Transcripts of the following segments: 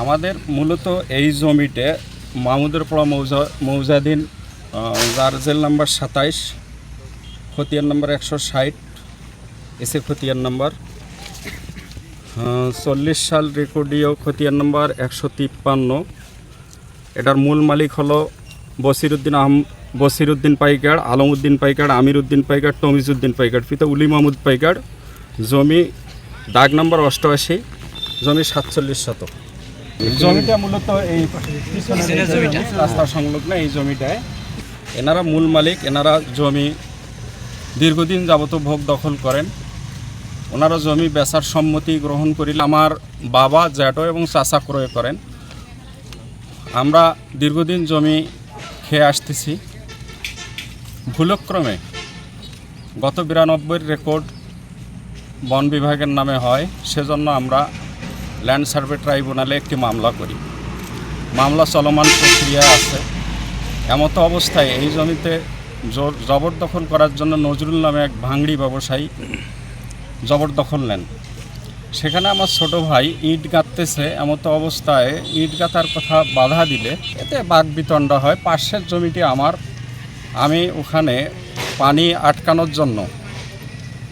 আমাদের মূলত এই জমিতে মাহমুদুরপাড়া মৌজা মৌজাধীন আহ, যার জেল নাম্বার সাতাইশ খতিয়ান নাম্বার একশো ষাট এসে খতিয়ান নাম্বার চল্লিশ সাল রেকর্ডিও খতিয়ান নাম্বার একশো তিপ্পান্ন। এটার মূল মালিক হলো বসিরুদ্দিন আহম বসিরুদ্দিন পাইকার আলমউদ্দিন পাইকার আমিরউদ্দিন পাইকার তমিজউদ্দিন পাইকার পিতা উলি মাহমুদ পাইকার। জমি দাগ নম্বর অষ্টআশি জমি সাতচল্লিশ শতক। জমিটা মূলত এই রাস্তা সংলগ্ন এই জমিটায়। এনারা মূল মালিক এনারা জমি দীর্ঘদিন যাবত ভোগ দখল করেন। ওনারা জমি বেচার সম্মতি গ্রহণ করিলে আমার বাবা জ্যাঠো এবং চাচা ক্রয় করেন। আমরা দীর্ঘদিন জমি খেয়ে আসতেছি। ভুলক্রমে গত বিরানব্বইয়ের রেকর্ড বন বিভাগের নামে হয় সেজন্য আমরা ল্যান্ড সার্ভে ট্রাইব্যুনালে একটি মামলা করি। মামলা চলমান প্রক্রিয়া আছে। এমতো অবস্থায় এই জমিতে জোর জবরদখল করার জন্য নজরুল নামে এক ভাঙড়ি ব্যবসায়ী জবরদখল নেন। সেখানে আমার ছোট ভাই ইট গাঁথতেছে। এমতো অবস্থায় ইট গাঁথার কথা বাধা দিলে এতে বাঘ বিতণ্ডা হয়। পাশের জমিটি আমার। আমি ওখানে পানি আটকানোর জন্য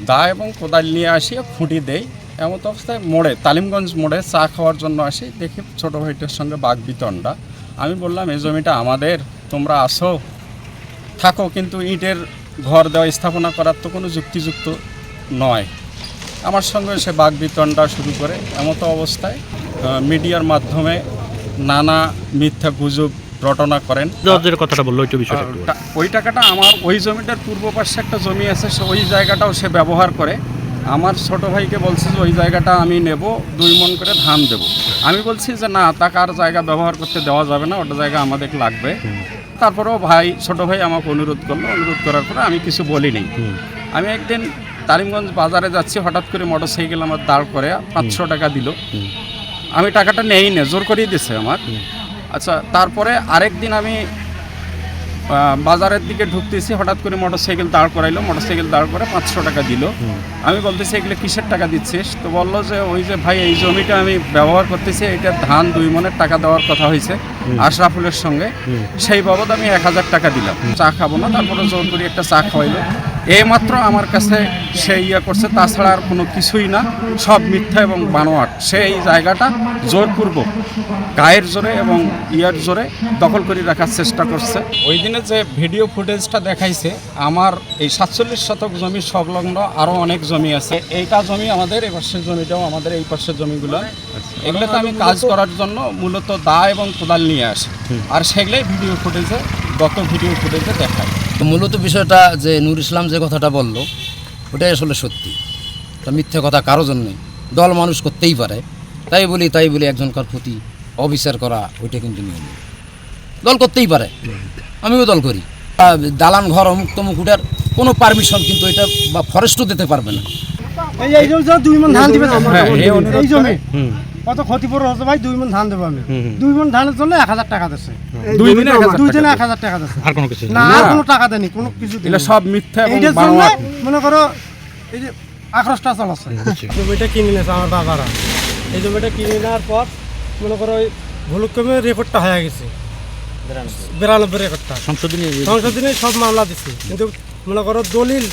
দা এবং কোদাল নিয়ে আসি খুঁটি দেই। এমত অবস্থায় মোড়ে তালিমগঞ্জ মোড়ে চা খাওয়ার জন্য আসি। দেখি ছোট ভাইটার সঙ্গে বাঘ বিতণ্ডা আমি বললাম এই জমিটা আমাদের তোমরা আসো। থাকো কিন্তু ইটের ঘর দেওয়া স্থাপনা করার তো কোনো যুক্তিযুক্ত নয়। আমার সঙ্গে সে বাঘ বিতণ্ডা শুরু করে। এমতো অবস্থায় মিডিয়ার মাধ্যমে নানা মিথ্যা গুজব রটনা করেন। কথাটা বলল ওই টাকাটা আমার ওই জমিটার পূর্ব পাশে একটা জমি আছে সে ওই জায়গাটাও সে ব্যবহার করে। আমার ছোট ভাইকে বলছে যে ওই জায়গাটা আমি নেব দুই মন করে ধান দেব। আমি বলছি যে না তাকে আর জায়গা ব্যবহার করতে দেওয়া যাবে না ওটা জায়গা আমাদের লাগবে। তারপরেও ভাই ছোট ভাই আমাকে অনুরোধ করল অনুরোধ করার পরে আমি কিছু বলিনি। আমি একদিন তারিমগঞ্জ বাজারে যাচ্ছি হঠাৎ করে মোটর সাইকেল আমার দাঁড় করে পাঁচশো টাকা দিল। আমি টাকাটা নেই না জোর করেই দিছে আমার। আচ্ছা তারপরে আরেক দিন আমি বাজারের দিকে ঢুকতেছি হঠাৎ করে মোটর সাইকেল দাঁড় করাইলো মোটর সাইকেল দাঁড় করে পাঁচশো টাকা দিল। আমি বলতেছি এগুলো কিসের টাকা দিচ্ছিস? তো বলল যে ওই যে ভাই এই জমিটা আমি ব্যবহার করতেছি এটা ধান দুই মনের টাকা দেওয়ার কথা হয়েছে আশরাফুলের সঙ্গে। সেই বাবদ আমি এক হাজার টাকা দিলাম। চা খাব না তারপরে জোর করে একটা চা খাওয়াইলো। এইমাত্র আমার কাছে সে ইয়ে করছে, তাছাড়া আর কোনো কিছুই না। সব মিথ্যা এবং বানোয়াট। সে এই জায়গাটা জোরপূর্বক, গায়ের জোরে এবং ইয়ার জোরে দখল করে রাখার চেষ্টা করছে। ওই দিনে যে ভিডিও ফুটেজটা দেখাইছে, আমার এই সাতচল্লিশ শতক জমি সংলগ্ন আরও অনেক জমি আছে। এইটা জমি আমাদের, এই পাশের জমিটাও আমাদের, এই পাশের জমিগুলো। এগুলোতে আমি কাজ করার জন্য মূলত দা এবং কোদাল নিয়ে আসি। আর সেগুলোই ভিডিও ফুটেজে, গত ভিডিও ফুটেজে দেখায় তো মূলত বিষয়টা যে নূর ইসলাম যে কথাটা বলল ওটাই আসলে সত্যি তা মিথ্যে কথা কারও জন্যে দল মানুষ করতেই পারে তাই বলি তাই বলি একজনকার প্রতি অবিচার করা ওইটা কিন্তু নিয়ম দল করতেই পারে আমিও দল করি দালান ঘর অমুক তমুক উঠার কোনো পারমিশন কিন্তু এটা বা ফরেস্টও দিতে পারবে না এই এই জমি দুই মন ধান দিবে তো আমার। হ্যাঁ, এই জমি হুম কত ক্ষতিপূরণ হচ্ছে ভাই দুই মন ধান দেবো আমি। দুই মন ধানের জন্য এক হাজার টাকা দিচ্ছে দুই দিনে এক হাজার দুই টাকা দিনে এক হাজার টাকা দিচ্ছে আর কোনো কিছু না আর কোনো টাকা দেয়নি কোনো কিছু দেয়নি। সব মিথ্যা এবং এইটার জন্য মনে করো এই যে আক্রোশটা চলাচ্ছে। জমিটা কিনে নিয়েছে আমার বাবারা। এই জমিটা কিনে নেওয়ার পর মনে করো ওই ভুলুক্রমে রেকর্ডটা হয়ে গেছে। বিরানব্বই রেকর্ডটা। সংশোধনী সংশোধনে সব মামলা দিচ্ছে কিন্তু মনে করো দলিল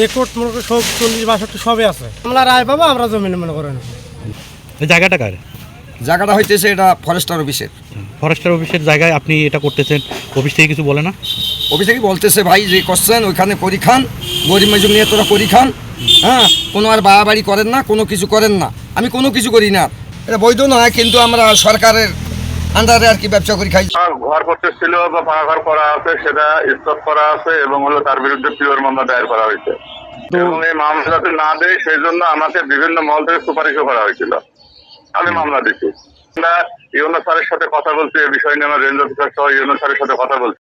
রেকর্ড মনে করো সব চল্লিশ বাষট্টি সবই আছে। আমরা রায় পাবো আমরা জমিনে মনে করেন জায়গাটা কার? জায়গাটা হইতেছে এটা ফরেস্টার অফিসের। ফরেস্টার অফিসের জায়গায় আপনি এটা করতেছেন অফিস থেকে কিছু বলে না? অফিস থেকে বলতেছে ভাই যে করছেন ওইখানে করি খান গরিব মেজুম নিয়ে তোরা করি খান। হ্যাঁ কোনো আর বাড়াবাড়ি করেন না কোনো কিছু করেন না। আমি কোনো কিছু করি না। এটা বৈধ নয় কিন্তু আমরা সরকারের আন্ডারে আর কি ব্যবসা করি খাই। আর ঘর করতেছিল বা পাকা ঘর করা আছে সেটা স্টপ করা আছে এবং হলো তার বিরুদ্ধে পিওর মামলা দায়ের করা হয়েছে। এবং এই মামলা যাতে না দেয়, সেই জন্য আমাকে বিভিন্ন মহল থেকে সুপারিশও করা হয়েছিল। আমি মামলা দিচ্ছি। আমরা ইউনো স্যারের সাথে কথা বলছি এই বিষয় নিয়ে আমার রেঞ্জ অফিসার সহ ইউনো স্যারের সাথে কথা বলছি।